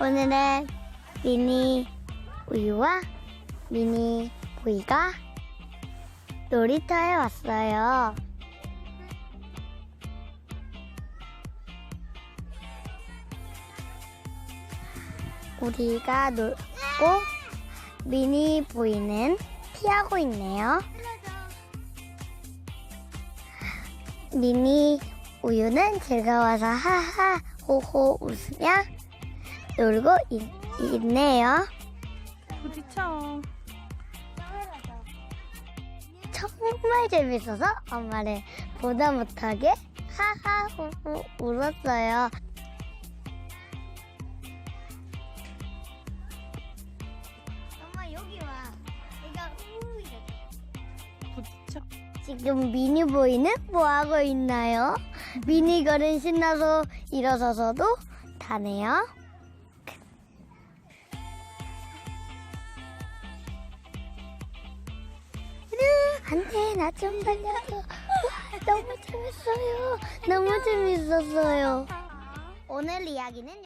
오늘은 미니 우유와 미니 보이가 놀이터에 왔어요. 우리가 놀고 미니 보이는 피하고 있네요. 미니 우유는 즐거워서 하하 호호 웃으며 놀고 있, 있네요. 부딪혀. 정말 재밌어서 엄마를 보다 못하게 하하 호호 울었어요. 엄마 여기 와. 내가 우 이래. 부딪혀. 지금 미니보이는 뭐 하고 있나요? 미니걸은 신나서 일어서서도 타네요. 안돼 나좀 살려줘. 와, 너무 재밌어요. 너무 재밌었어요. 오늘 이야기는